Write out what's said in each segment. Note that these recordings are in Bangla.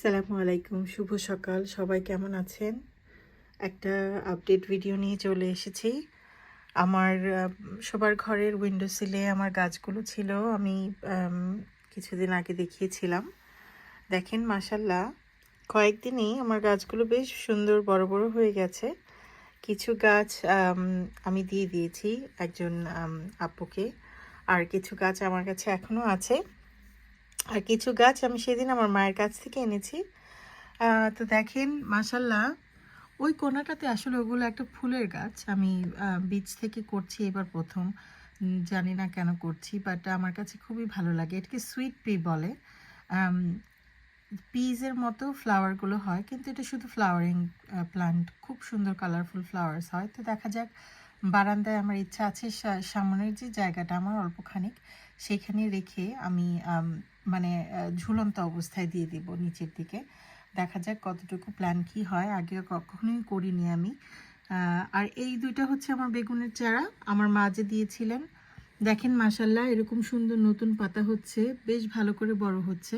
সালামু আলাইকুম, শুভ সকাল। সবাই কেমন আছেন? একটা আপডেট ভিডিও নিয়ে চলে এসেছি। আমার সবার ঘরের উইন্ডো সিলে আমার গাছগুলো ছিল। আমি কিছুদিন আগে দেখিয়েছিলাম। দেখেন মাসাল্লাহ কয়েকদিনই আমার গাছগুলো বেশ সুন্দর বড় বড় হয়ে গেছে। কিছু গাছ আমি দিয়ে দিয়েছি একজন আপুকে। আর কিছু গাছ আমার কাছে এখনও আছে। আর কিছু গাছ আমি সেদিন আমার মায়ের কাছ থেকে এনেছি। তো দেখেন মাসাল্লাহ ওই কোনাটাতে আসলে ওগুলো একটা ফুলের গাছ। আমি বীজ থেকে করছি এবার প্রথম। জানি না কেন করছি বাট আমার কাছে খুবই ভালো লাগে। এটাকে সুইট পি বলে। পিজের মতো ফ্লাওয়ারগুলো হয়, কিন্তু এটা শুধু ফ্লাওয়ারিং প্লান্ট খুব সুন্দর কালারফুল ফ্লাওয়ার্স হয়। তো দেখা যাক, বারান্দায় আমার ইচ্ছা আছে সামনের যে জায়গাটা, আমার অল্পখানিক সেখানে রেখে আমি মানে ঝুলন্ত অবস্থায় দিয়ে দিব নিচের দিকে। দেখা যাক কতটুকু প্ল্যান কি হয়। আগে কখনোই করিনি আমি। আর এই দুইটা হচ্ছে আমার বেগুনের চারা। আমার মা যে দিয়েছিলেন, দেখেন মাসাল্লাহ এরকম সুন্দর নতুন পাতা হচ্ছে। বেশ ভালো করে বড় হচ্ছে।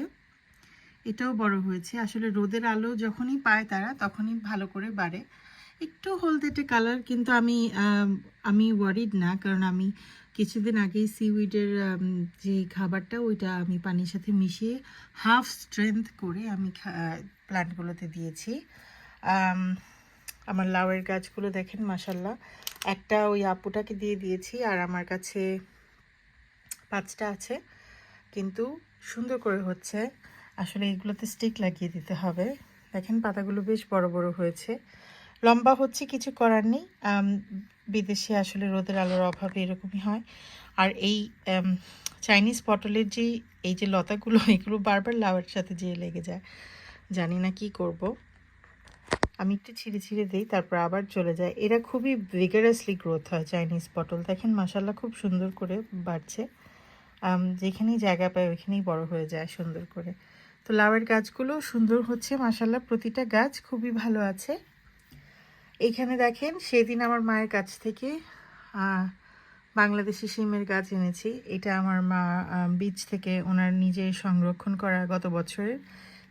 এটাও বড় হয়েছে। আসলে রোদের আলো যখনই পায় তারা, তখনই ভালো করে বাড়ে। একটু হলদেটে কালার কিন্তু আমি আমি ওয়ারিড না, কারণ আমি কিছুদিন আগেই সিউইডের যে খাবারটা, ওইটা আমি পানির সাথে মিশিয়ে হাফ স্ট্রেংথ করে আমি প্ল্যান্টগুলোতে দিয়েছি। আমার লাউয়ের গাছগুলো দেখেন মাসাল্লাহ একটা ওই আপুটাকে দিয়ে দিয়েছি, আর আমার কাছে পাঁচটা আছে, কিন্তু সুন্দর করে হচ্ছে। আসলে এগুলোতে স্টিক লাগিয়ে দিতে হবে। দেখেন, পাতাগুলো বেশ বড় বড় হয়েছে। লম্বা হচ্ছে কিছু করার নেই। বিদেশে আসলে রোদের আলোর অভাবে এরকমই হয়। আর এই চাইনিজ পটলের যে, এই যে লতাগুলো, এগুলো বারবার লাউয়ের সাথে যেয়ে লেগে যায়। জানি না কি করব। আমি একটু ছিঁড়ে ছিঁড়ে দিই, তারপর আবার চলে যায়। এরা খুবই ভিগারাসলি গ্রোথ হয় চাইনিজ পটল। দেখেন মাসাল্লাহ খুব সুন্দর করে বাড়ছে। যেখানেই জায়গা পায়, ওইখানেই বড় হয়ে যায় সুন্দর করে। তো লাউয়ের গাছগুলো সুন্দর হচ্ছে মাসাল্লাহ প্রতিটা গাছ খুবই ভালো আছে। এইখানে দেখেন, সেদিন আমার মায়ের কাছ থেকে বাংলাদেশি সিমের গাছ এনেছি। এটা আমার মা বীজ থেকে ওনার নিজে সংরক্ষণ করা গত বছরের।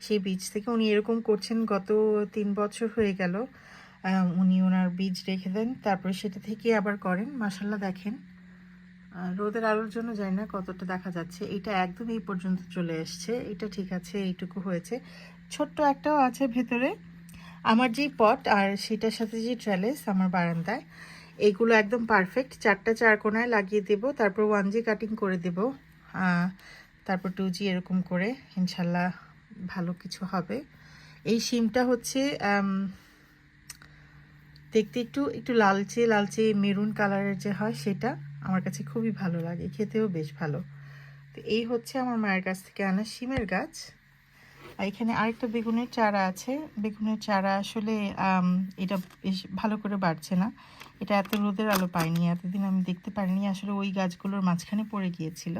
সেই বীজ থেকে উনি এরকম করছেন গত তিন বছর হয়ে গেল। উনি ওনার বীজ রেখে দেন, তারপরে সেটা থেকে আবার করেন। মাসাল্লাহ দেখেন। রোদের আলোর জন্য জানি না কতটা দেখা যাচ্ছে। এটা একদম এই পর্যন্ত চলে এসছে। এটা ঠিক আছে, এইটুকু হয়েছে। ছোট্ট একটাও আছে ভেতরে। আমার যেই পট আর সেটার সাথে যে ট্রেলেস আমার বারান্দায় এইগুলো একদম পারফেক্ট চারটা চার কোনায় লাগিয়ে দেব, তারপর ওয়ান জি কাটিং করে দেব। তারপর টু জি এরকম করে, ইনশাল্লাহ ভালো কিছু হবে। এই সিমটা হচ্ছে দেখতে একটু একটু লালচে লালচে মেরুন কালারের যে হয় সেটা আমার কাছে খুবই ভালো লাগে, খেতেও বেশ ভালো। তো এই হচ্ছে আমার মায়ের কাছ থেকে আনা সিমের গাছ। আর এখানে আরেকটা বেগুনের চারা আছে। বেগুনের চারা আসলে এটা বেশ ভালো করে বাড়ছে না। এটা এত রোদের আলো পাইনি, এতদিন আমি দেখতে পারিনি। আসলে ওই গাছগুলোর মাঝখানে পড়ে গিয়েছিল।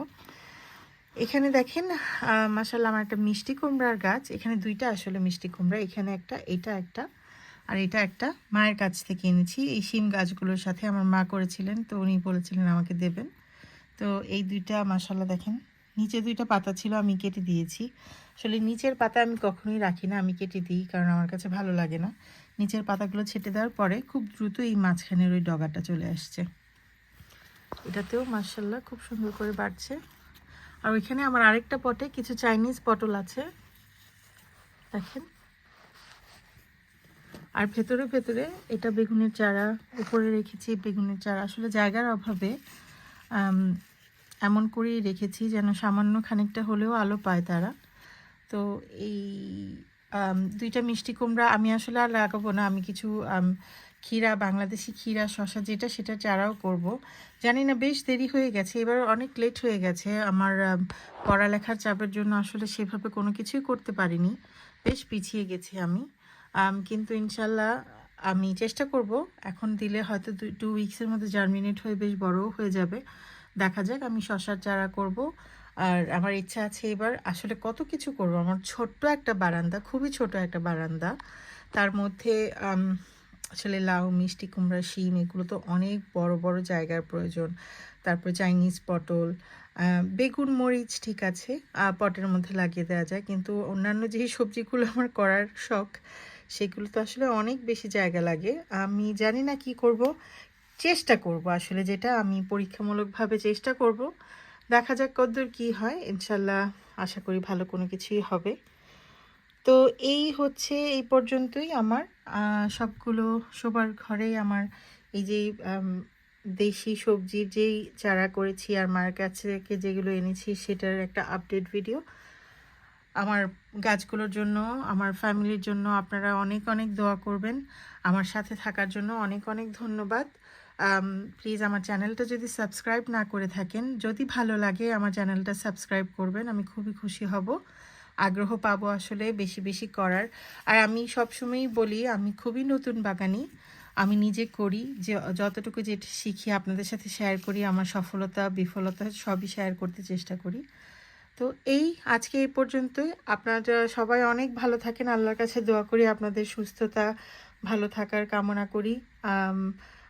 এখানে দেখেন মাসাল্লাহ আমার একটা মিষ্টি কুমড়ার গাছ। এখানে দুইটা আসলে মিষ্টি কুমড়া, এখানে একটা, এটা একটা, আর এটা একটা। মায়ের কাছ থেকে এনেছি। এই শিম গাছগুলোর সাথে আমার মা করেছিলেন, তো উনি বলেছিলেন আমাকে দেবেন। তো এই দুইটা মাসাল্লাহ দেখেন নিচে দুইটা পাতা ছিল, আমি কেটে দিয়েছি। আসলে নিচের পাতা আমি কখনোই রাখি না, আমি কেটে দিই কারণ আমার কাছে ভালো লাগে না। নিচের পাতাগুলো ছেটে দেওয়ার পরে খুব দ্রুত এই মাঝখানের ওই ডগাটা চলে আসছে। এটাতেও মার্শাল্লাহ খুব সুন্দর করে বাড়ছে। আর ওইখানে আমার আরেকটা পটে কিছু চাইনিজ পটল আছে। দেখেন। আর ভেতরে ভেতরে এটা বেগুনের চারা, উপরে রেখেছি বেগুনের চারা। আসলে জায়গার অভাবে এমন করেই রেখেছি যেন সামান্য খানিকটা হলেও আলো পায় তারা। তো এই দুইটা মিষ্টি কুমড়া আমি আসলে আর লাগাবো না। আমি কিছু ক্ষীরা, বাংলাদেশি ক্ষীরা শশা যেটা সেটা চারাও করব। জানি না, বেশ দেরি হয়ে গেছে। এবার অনেক লেট হয়ে গেছে। আমার পড়ালেখার চাপের জন্য আসলে সেভাবে কোনো কিছুই করতে পারিনি। বেশ পিছিয়ে গেছি আমি। কিন্তু ইনশাল্লাহ আমি চেষ্টা করব। এখন দিলে হয়তো টু উইক্সের মধ্যে জার্মিনেট হয়ে বেশ বড়ও হয়ে যাবে। দেখা যাক, আমি শশার চারা করব। আর আমার ইচ্ছা আছে এবার আসলে কত কিছু করব। আমার ছোট্ট একটা বারান্দা, খুবই ছোট একটা বারান্দা। তার মধ্যে আসলে লাউ, মিষ্টি, কুমড়া, শিম, এগুলো তো অনেক বড় বড় জায়গার প্রয়োজন। তারপর চাইনিজ পটল বেগুন, মরিচ, ঠিক আছে। পটের মধ্যে লাগিয়ে দেওয়া যায়। কিন্তু অন্যান্য যে সবজিগুলো আমার করার শখ, সেগুলো তো আসলে অনেক বেশি জায়গা লাগে। আমি জানি না কি করব। চেষ্টা করব আসলে যেটা আমি পরীক্ষামূলকভাবে চেষ্টা করব। দেখা যাক কদ্দূর কি হয়। ইনশাল্লাহ আশা করি ভালো কোনো কিছুই হবে। তো এই হচ্ছে এই পর্যন্তই আমার। সবগুলো সবার ঘরেই আমার এই যে দেশি সবজির যেই চারা করেছি আর মার কাছে থেকে যেগুলো এনেছি সেটার একটা আপডেট ভিডিও। আমার গাছগুলোর জন্য, আমার ফ্যামিলির জন্য আপনারা অনেক অনেক দোয়া করবেন। আমার সাথে থাকার জন্য অনেক অনেক ধন্যবাদ। প্লিজ আমার চ্যানেলটা যদি সাবস্ক্রাইব না করে থাকেন যদি ভালো লাগে আমার চ্যানেলটা সাবস্ক্রাইব করবেন আমি খুবই খুশি হব। আগ্রহ পাবো আসলে বেশি বেশি করার। আর আমি সবসময়ই বলি আমি খুবই নতুন বাগানি। আমি নিজে করি যে যতটুকু যেটা শিখি আপনাদের সাথে শেয়ার করি আমার সফলতা বিফলতা সবই শেয়ার করতে চেষ্টা করি। তো এই আজকে এই পর্যন্তই। আপনারা সবাই অনেক ভালো থাকেন আল্লাহর কাছে দোয়া করি আপনাদের সুস্থতা ভালো থাকার কামনা করি। আম,